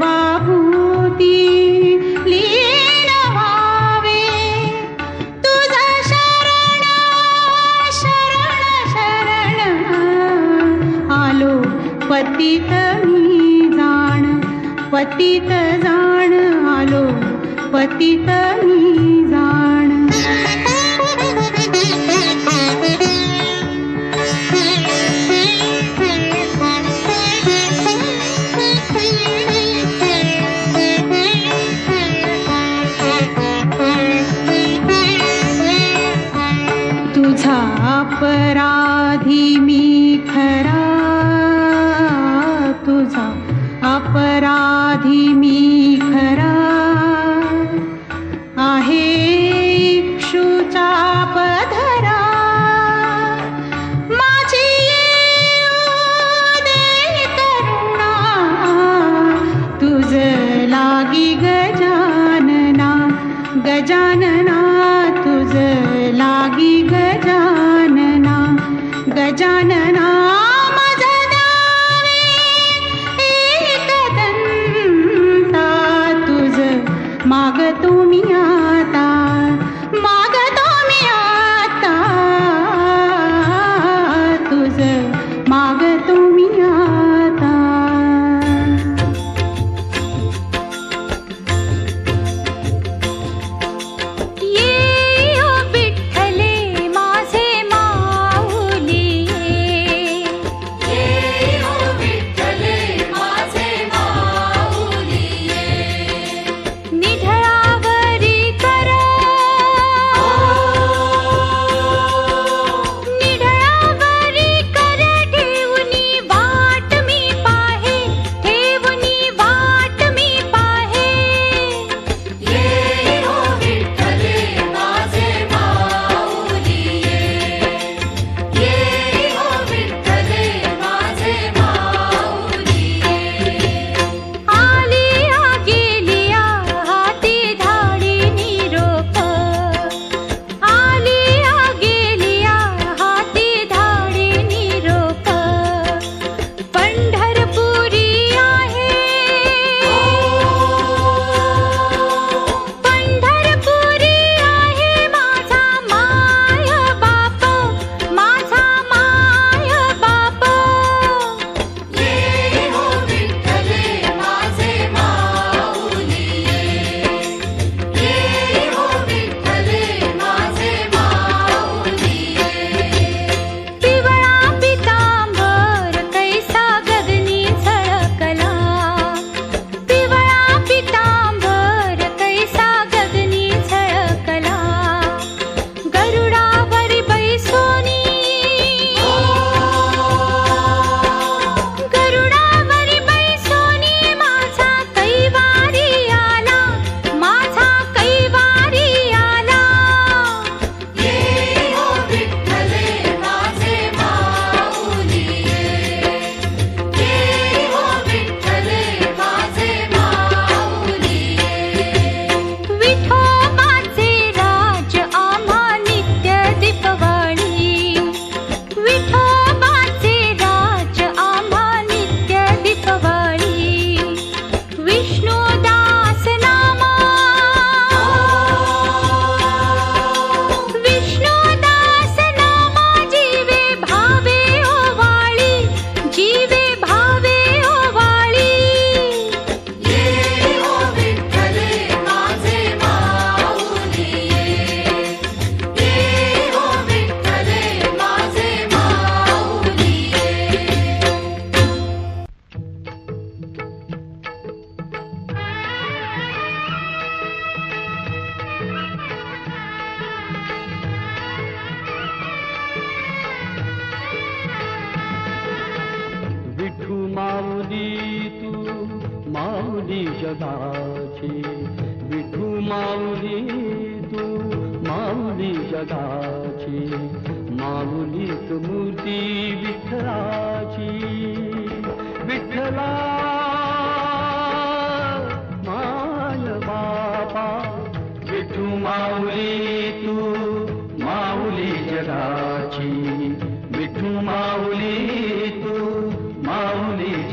सर्वाभूती पूति लिवावे शरण शरण शरण आलो पतित मी जाण पतित जाण आलो पतित मी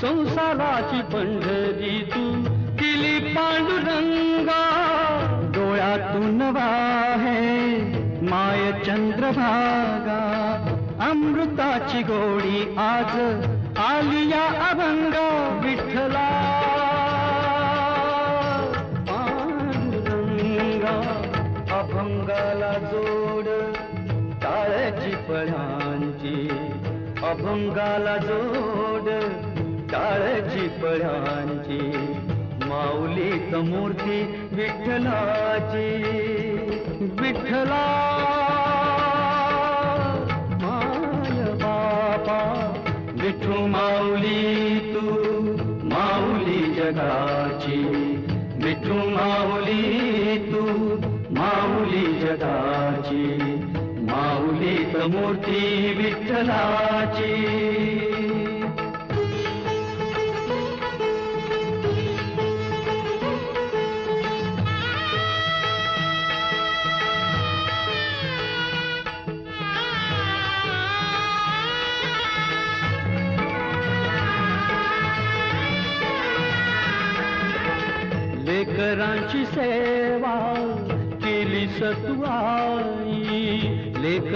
संसाराची पंढरी तू केली पांडुरंगा. डोळ्यातून वाहे माय चंद्रभागा. अमृताची गोडी आज आलिया अभंगा विठ्ठला. पांडुरंगा अभंगाला जोड टाळ्याची पळांची अभंगाला जोड काळजी पळ्यांची माऊली समूर्ती विठ्ठलाची. विठ्ठला माय बापा विठू माऊली तू माऊली जगाची. विठू माऊली तू माऊली जगाची. माऊली समूर्ती विठ्ठलाची.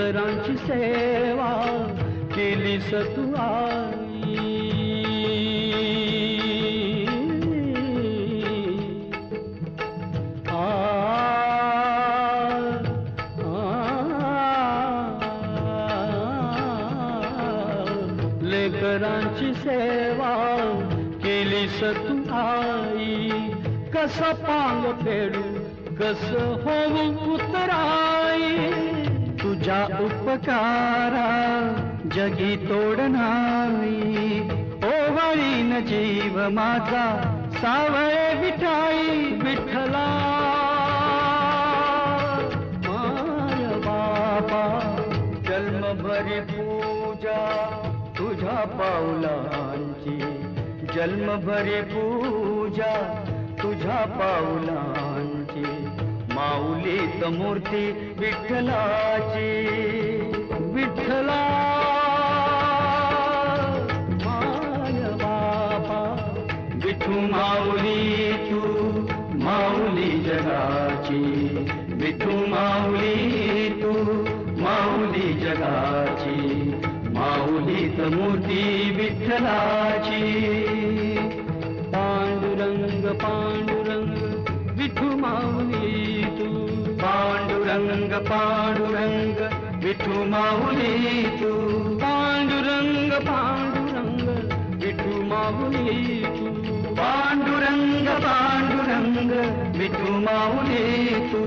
इतरांची सेवा केली सतुआई आ, आ, लेकरांची सेवा केली सतू आई. कसं पांग फेडू कस होऊ उतरा? तुझ्या उपकारा जगी तोडणारी नाही. ओवाळीन जीव माझा सावळे विठाई विठ्ठला माय बाबा जन्मभरी पूजा तुझ्या पाऊलांची जन्मभरी पूजा तुझ्या पावला माऊलीत मूर्ती विठ्ठलाची. विठ्ठला माय बाबा विठू माऊली तू माऊली जगाची. विठू माऊली तू माऊली जगाची. माऊलीत मूर्ती विठ्ठलाची. पांडुरंग पांडुरंग विठू माऊली तू पांडुरंग पांडुरंग विठू माऊली तू पांडुरंग पांडुरंग विठू माऊली तू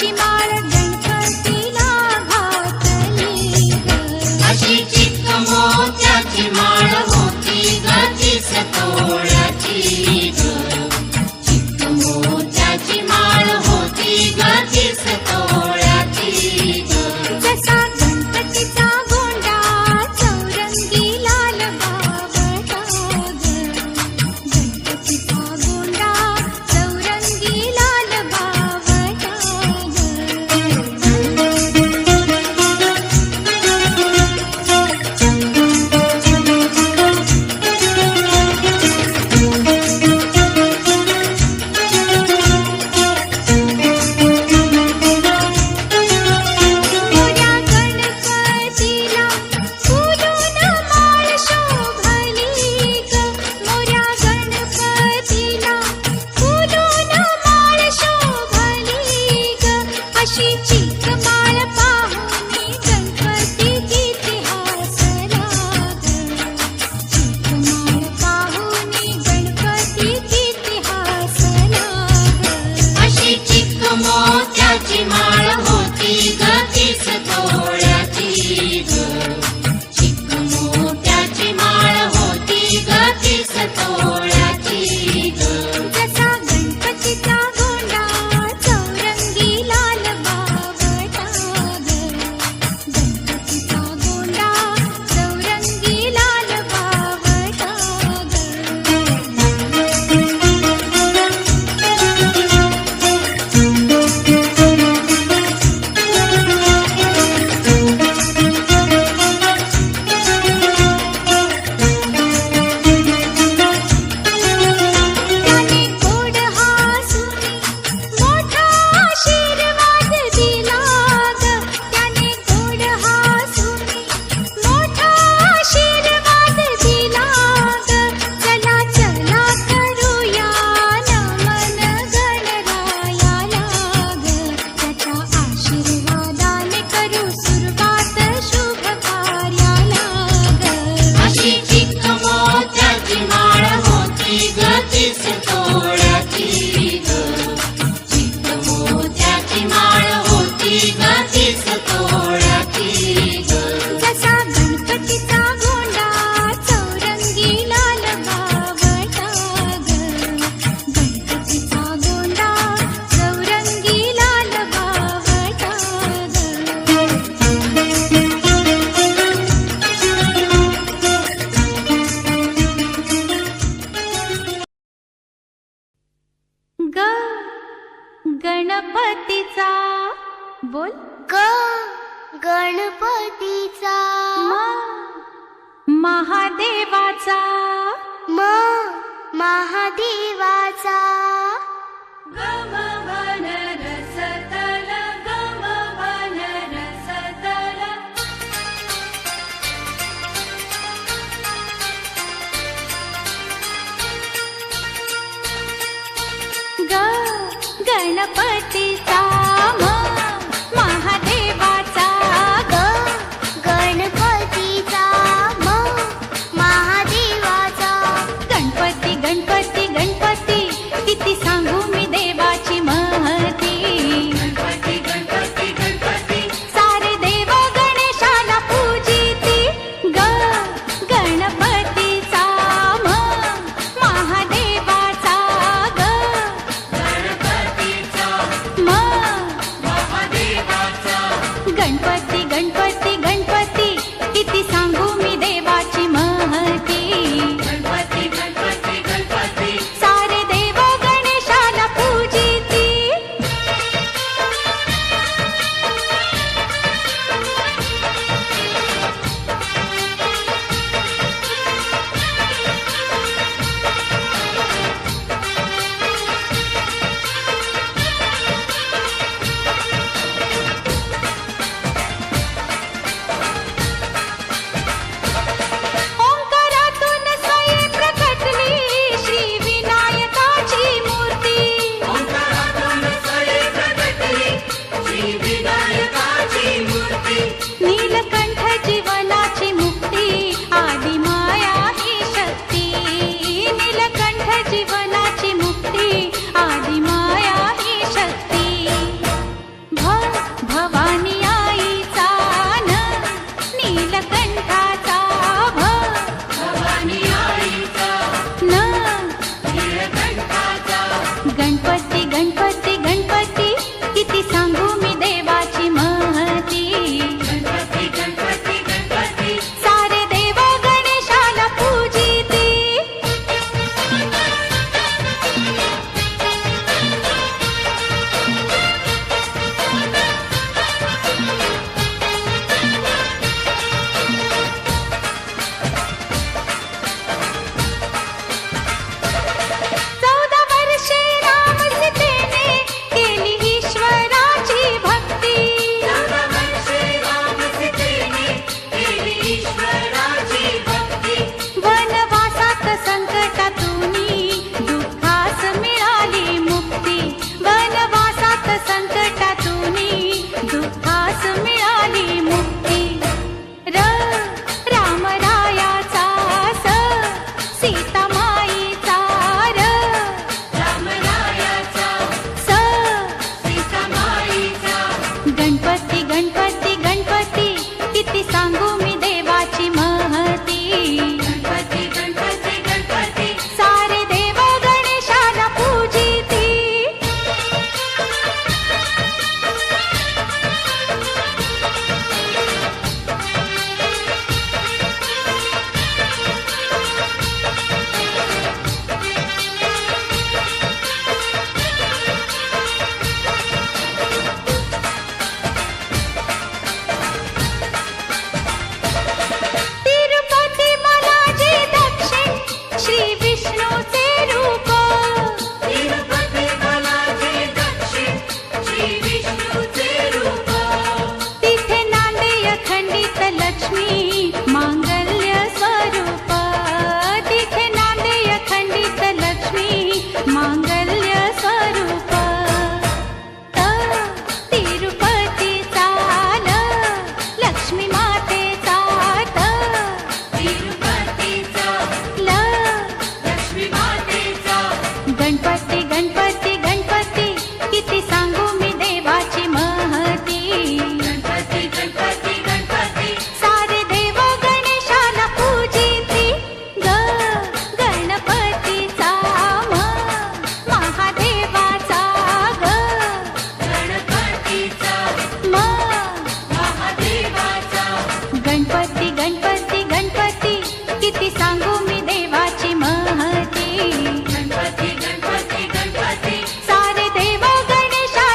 காட்சி மாறன்